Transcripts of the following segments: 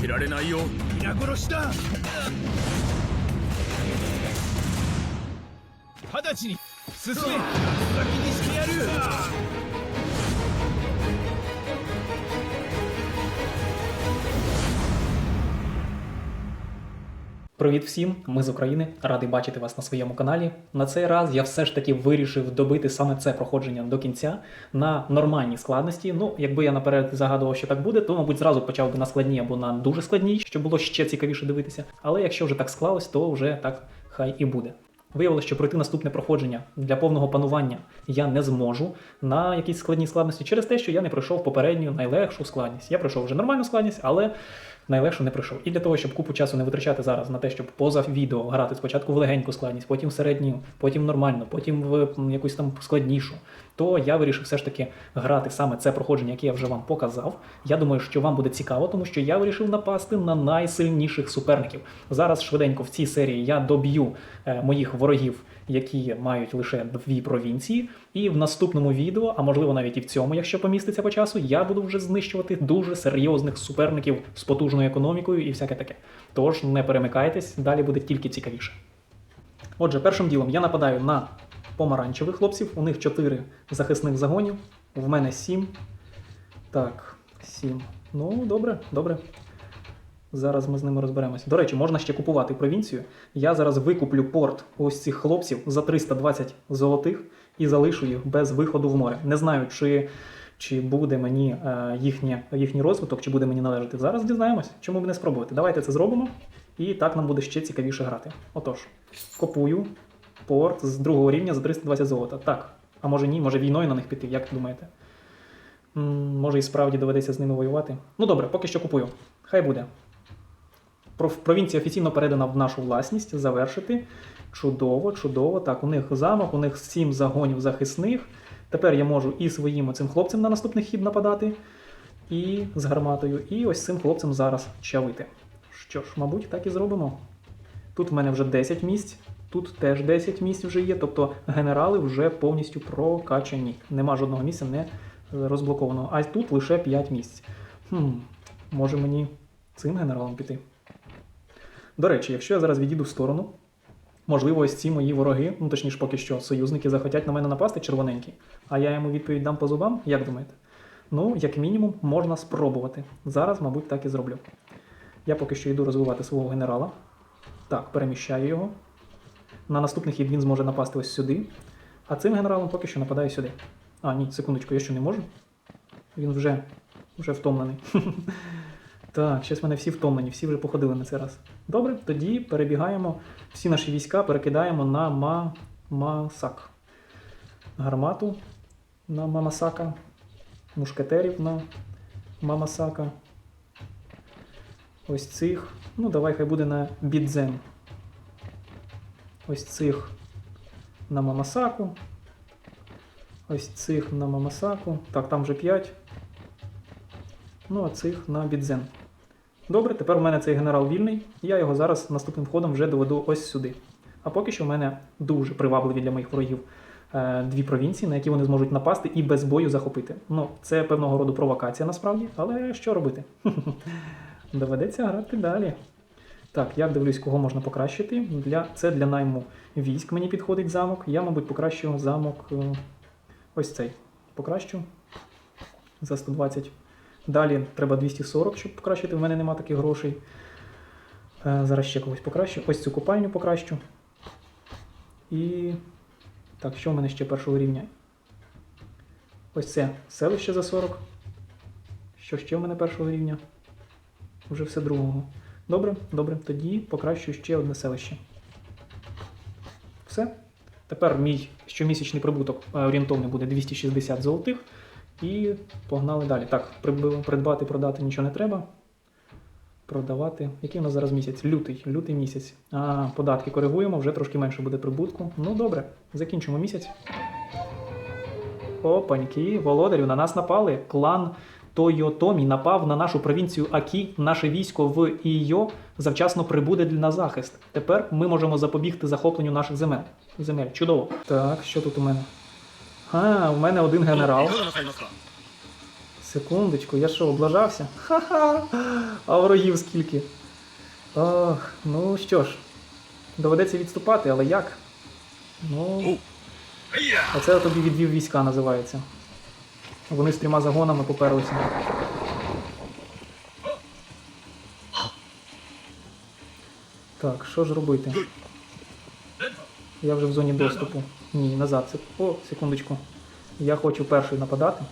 けられないよ皆殺しだ。直ちに進め。先にしてやる。Привіт всім! Ми з України. Радий бачити вас на своєму каналі. На цей раз я все ж таки вирішив добити саме це проходження до кінця на нормальній складності. Ну, якби я наперед загадував, що так буде, то мабуть зразу почав би на складній або на дуже складній, щоб було ще цікавіше дивитися. Але якщо вже так склалось, то вже так хай і буде. Виявилося, що пройти наступне проходження для повного панування я не зможу на якійсь складній складності через те, що я не пройшов попередню найлегшу складність. Я пройшов вже нормальну складність, але найлегшу не пройшов. І для того, щоб купу часу не витрачати зараз на те, щоб поза відео грати спочатку в легеньку складність, потім в середню, потім нормально, потім в якусь там складнішу, то я вирішив все ж таки грати саме це проходження, яке я вже вам показав. Я думаю, що вам буде цікаво, тому що я вирішив напасти на найсильніших суперників. Зараз швиденько в цій серії я доб'ю е, моїх ворогів, які мають лише дві провінції. І в наступному відео, а можливо навіть і в цьому, якщо поміститься по часу, я буду вже знищувати дуже серйозних суперників з потужною економікою і всяке таке. Тож не перемикайтесь, далі буде тільки цікавіше. Отже, першим ділом я нападаю на помаранчевих хлопців. У них 4 захисних загонів, в мене 7. Так, 7. Ну, добре, добре. Зараз ми з ними розберемося. До речі, можна ще купувати провінцію. Я зараз викуплю порт ось цих хлопців за 320 золотих і залишу їх без виходу в море. Не знаю, чи, чи буде мені е, їхнє, їхній розвиток, чи буде мені належати. Зараз дізнаємось, чому б не спробувати. Давайте це зробимо, і так нам буде ще цікавіше грати. Отож, купую порт з другого рівня за 320 золота. Так. А може ні, може війною на них піти, як думаєте? М, може і справді доведеться з ними воювати. Ну добре, поки що купую. Хай буде. Пров- Провінція офіційно передана в нашу власність. Завершити. Чудово, чудово. Так, у них замок, у них сім загонів захисних. Тепер я можу і своїм цим хлопцям на наступний хід нападати, і з гарматою, і ось цим хлопцем зараз чавити. Що ж, мабуть, так і зробимо. Тут в мене вже 10 місць, тут теж 10 місць вже є, тобто генерали вже повністю прокачані. Нема жодного місця не розблокованого. А тут лише 5 місць. Хм, може мені цим генералом піти? До речі, якщо я зараз відійду в сторону, можливо, ось ці мої вороги, ну точніше, поки що, союзники захотять на мене напасти червоненькі, а я йому відповідь дам по зубам, як думаєте? Ну, як мінімум, можна спробувати. Зараз, мабуть, так і зроблю. Я поки що йду розвивати свого генерала. Так, переміщаю його. На наступний хід він зможе напасти ось сюди. А цим генералом поки що нападаю сюди. А, ні, секундочку, я що не можу? Він вже, вже втомлений. Так, щось мене всі втомлені, всі вже походили на цей раз. Добре, тоді перебігаємо. Всі наші війська перекидаємо на ма... Масак. Гармату на Мамасака. Мушкетерів на Мамасака. Ось цих. Ну, давай хай буде на Бідзен. Ось цих на Мамасаку. Ось цих на Мамасаку. Так, там вже 5. Ну, а цих на Бідзен. Добре, тепер у мене цей генерал вільний. Я його зараз наступним ходом вже доведу ось сюди. А поки що в мене дуже привабливі для моїх ворогів е, дві провінції, на які вони зможуть напасти і без бою захопити. Ну, це певного роду провокація насправді, але що робити? Доведеться грати далі. Так, я дивлюсь, кого можна покращити. Для, це для найму військ мені підходить замок. Я, мабуть, покращу замок е, ось цей. Покращу за 120. Далі треба 240, щоб покращити. В мене нема таких грошей. Е, зараз ще когось покращу. Ось цю купальню покращу. І. Так, що в мене ще першого рівня? Ось це селище за 40. Що ще в мене першого рівня? Уже все другого. Добре, добре. Тоді покращую ще одне селище. Все. Тепер мій щомісячний прибуток е, орієнтовний буде 260 золотих. І погнали далі. Так, придбати, продати нічого не треба. Продавати. Який у нас зараз місяць? Лютий. Лютий місяць. А, податки коригуємо, вже трошки менше буде прибутку. Ну добре, закінчимо місяць. Опаньки, володарю, на нас напали. Клан Тойотомі напав на нашу провінцію Акі. Наше військо в Ійо завчасно прибуде на захист. Тепер ми можемо запобігти захопленню наших земель. Земель. Чудово. Так, що тут у мене? А, у мене один генерал. Секундочку, я що, облажався? Ха-ха! А ворогів скільки? Ох, ну що ж, доведеться відступати, але як? Ну, оце тобі відвів війська називається. Вони з трьома загонами поперлися. Так, що ж робити? Я вже в зоні доступу. Ні, назад. О, секундочку. Я хочу перший нападати.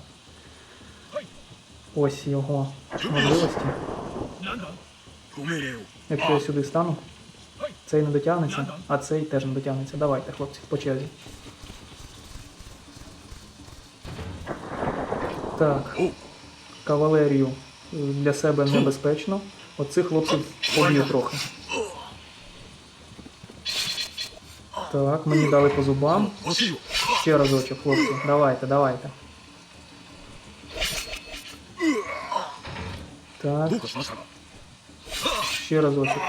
Ось його можливості. Якщо я сюди стану, цей не дотягнеться, а цей теж не дотягнеться. Давайте, хлопці, по черзі. Так, кавалерію для себе небезпечно. Оцих хлопців поб'ю трохи. Так, мені дали по зубам. Ще разочок, хлопці. Давайте, давайте. Так. Ще разочок.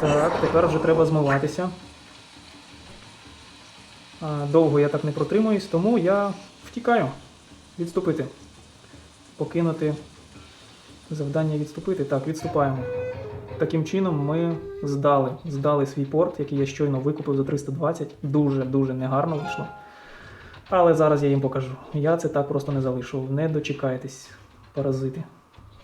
Так, тепер вже треба змиватися. Довго я так не протримуюсь, тому я втікаю. Відступити. Покинути завдання відступити. Так, відступаємо. Таким чином ми здали, здали свій порт, який я щойно викупив за 320. Дуже-дуже негарно вийшло. Але зараз я їм покажу. Я це так просто не залишу. Не дочекайтесь, паразити.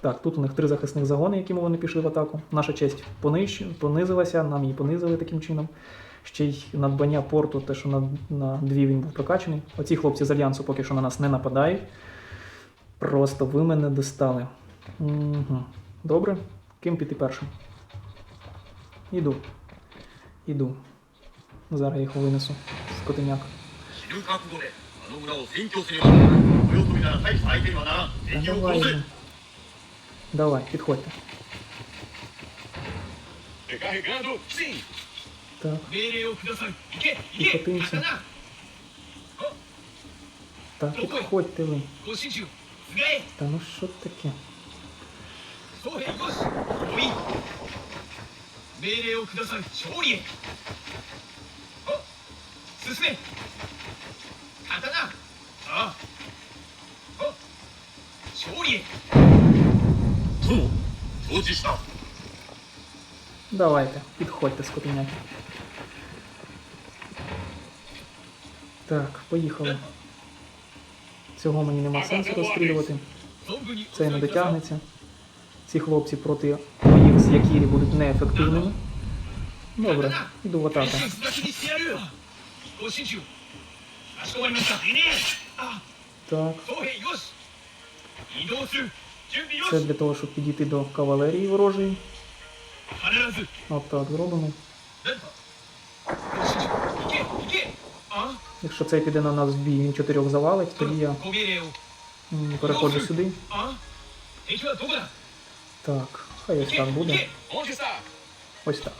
Так, тут у них три захисних загони, якими вони пішли в атаку. Наша честь пониж... понизилася, нам її понизили таким чином. Ще й надбання порту, те, що на, на дві він був прокачаний. Оці хлопці з альянсу поки що на нас не нападають. Просто ви мене достали. Угу. Добре. Ким піти першим? Іду. Іду. Зараз я їх винесу. З. Давай. Давай, підходьте. Так. І. Так, підходьте ви. Та ну що таке? 総兵よしおい命令をください勝利へあ進め刀あああ勝利へ殿承知した Давайте, підходьте з котеняки. Так, поїхали. Цього мені нема сенсу розстрілювати. 存分に Цей не дотягнеться. Ці хлопці проти Зараз якірі будуть неефективними. Добре, йду в атака. Так. Це для того, щоб підійти до кавалерії ворожої. От так зробимо. Якщо цей піде на нас в бій, він чотирьох завалить, тоді я переходжу сюди. Так. Хай ось там буде. Ось так.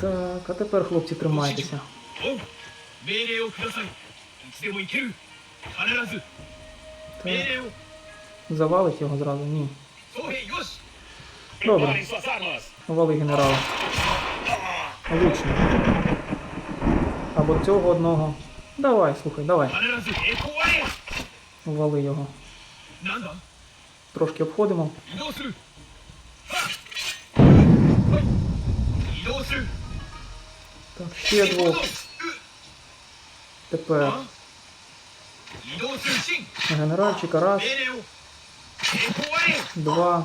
Так, а тепер, хлопці, тримайтеся. Так. Завалить його зразу, ні. Добре. Вали генерала. Лучник. Або цього одного. Давай, слухай, давай. Вали його. Трошки обходимо. Так, ще двох. Тепер. Генеральчика. Раз. Два.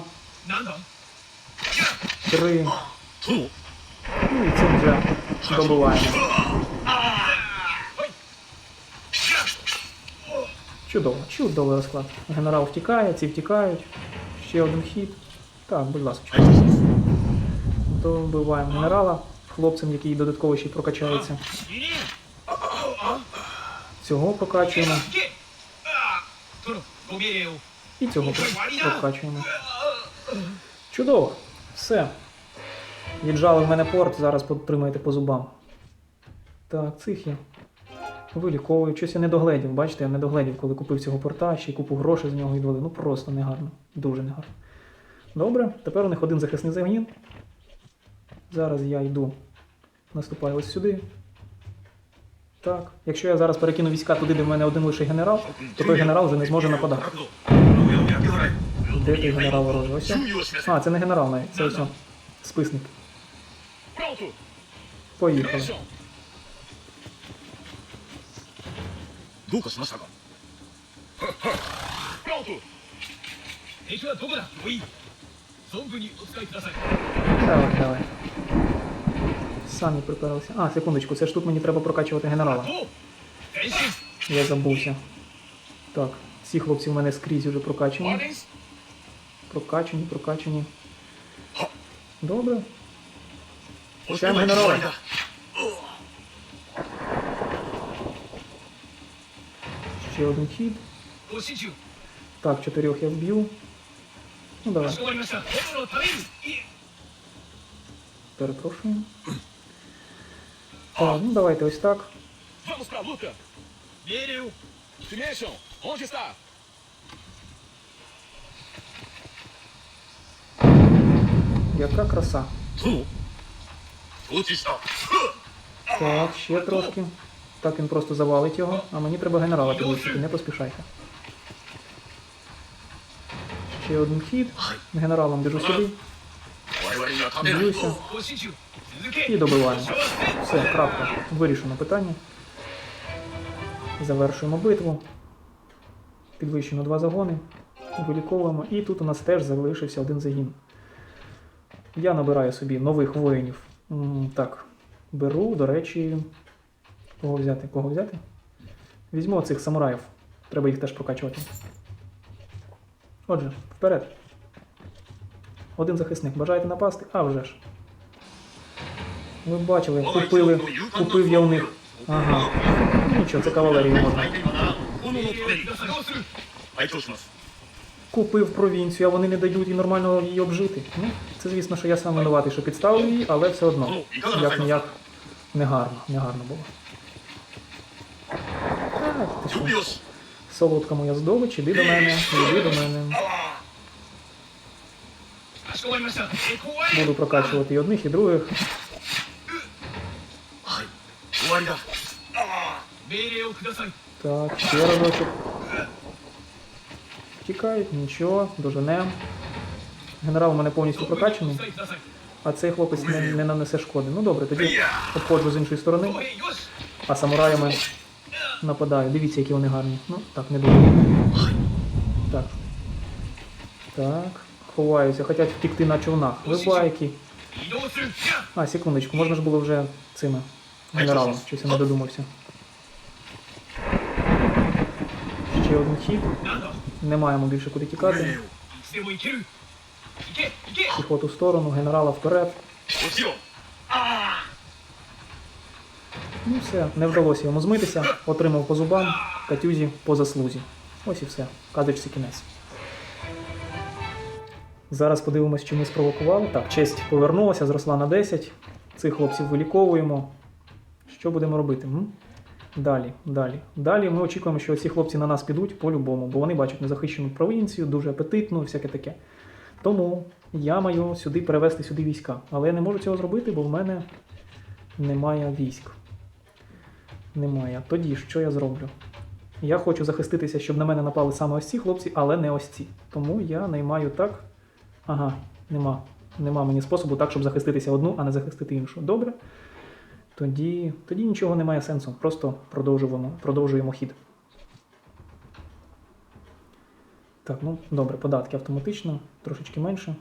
Три. І це вже добуваємо. Чудово, чудовий розклад. Генерал втікає, ці втікають. Ще один хід. Так, будь ласка. Добиваємо генерала хлопцем, який додатково ще прокачається. Цього прокачуємо. І цього прокачуємо. Чудово. Все. Віджали в мене порт, зараз потримаєте по зубам. Так, цих я виліковую. Щось я не догледів, бачите, я не догледів, коли купив цього порта, ще й купу грошей з нього відвели. Ну просто негарно. Дуже негарно. Добре, тепер у них один захисний загін. Зараз я йду. Наступаю ось сюди. Так. Якщо я зараз перекину війська туди, де в мене один лише генерал, то той генерал вже не зможе нападати. Де той генерал ворожий? А, це не генерал навіть, це ось списник. Поїхали. どうかしましたかプロント敵はどこだもういい存分にお使いください Давай, давай. Самі приперлися. А, секундочку, це ж тут мені треба прокачувати генерала. おう前進 Я забувся. Так, всі хлопці в мене скрізь вже прокачані. オレンジ Прокачані, прокачані. Добре. 押してもいい終わり Ще один хит. Так, чотирьох я вб'ю. Ну давай. Перепрошую. Так, ну давайте есть так. Яка краса. Так, все трошки. Так він просто завалить його, а мені треба генерала підвищити, не поспішайте. Ще один хід. Генералом біжу сюди. Б'юся. І добиваємо. Все, крапка. Вирішено питання. Завершуємо битву. Підвищено два загони. Виліковуємо. І тут у нас теж залишився один загін. Я набираю собі нових воїнів. Так, беру, до речі. Кого взяти? Кого взяти? Візьму оцих самураїв. Треба їх теж прокачувати. Отже, вперед. Один захисник. Бажаєте напасти? А вже ж. Ви бачили, купили, купив я у них. Ага. що, це кавалерія можна. Купив провінцію, а вони не дають і нормально її обжити. Ну, Це, звісно, що я сам винуватий, що підставив її, але все одно. Як ніяк негарно, негарно було сонечко. Солодка моя здобич, іди до мене, іди до мене. Буду прокачувати і одних, і других. Так, ще разочок. Втікають, нічого, доженем. Генерал у мене повністю прокачаний, а цей хлопець не, не нанесе шкоди. Ну добре, тоді обходжу з іншої сторони, а самураями Нападаю. Дивіться, які вони гарні. Ну, так, не дуже. Так. Так. Ховаються, хочуть втікти на човнах. Вибайки. А, секундочку, можна ж було вже цими генералом. Щось я не додумався. Ще один хід. Не маємо більше куди тікати. Піхоту в сторону, генерала вперед. Ну все, не вдалося йому змитися, отримав по зубам, катюзі по заслузі. Ось і все. Казочці кінець. Зараз подивимось, чи ми спровокували. Так, честь повернулася, зросла на 10. Цих хлопців виліковуємо. Що будемо робити? М? Далі, далі. Далі ми очікуємо, що ці хлопці на нас підуть по-любому, бо вони бачать незахищену провінцію, дуже апетитну, всяке таке. Тому я маю сюди перевести сюди війська. Але я не можу цього зробити, бо в мене немає військ. Немає. Тоді що я зроблю? Я хочу захиститися, щоб на мене напали саме ось ці хлопці, але не ось ці. Тому я наймаю так. Ага, нема. Нема мені способу так, щоб захиститися одну, а не захистити іншу. Добре. Тоді, тоді нічого немає сенсу. Просто продовжуємо, продовжуємо хід. Так, ну добре, податки автоматично, трошечки менше.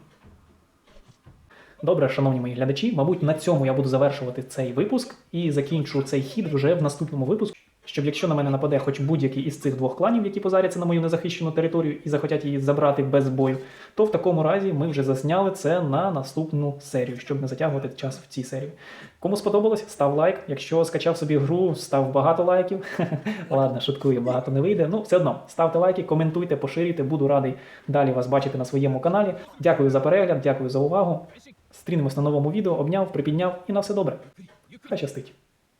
Добре, шановні мої глядачі, мабуть, на цьому я буду завершувати цей випуск і закінчу цей хід вже в наступному випуску. Щоб якщо на мене нападе хоч будь-який із цих двох кланів, які позаряться на мою незахищену територію і захотять її забрати без бою, то в такому разі ми вже засняли це на наступну серію, щоб не затягувати час в цій серії. Кому сподобалось, став лайк. Якщо скачав собі гру, став багато лайків. Ладно, шуткую, багато не вийде. Ну, все одно, ставте лайки, коментуйте, поширюйте. Буду радий далі вас бачити на своєму каналі. Дякую за перегляд, дякую за увагу. Стрінемось на новому відео, обняв, припідняв і на все добре. Хай щастить.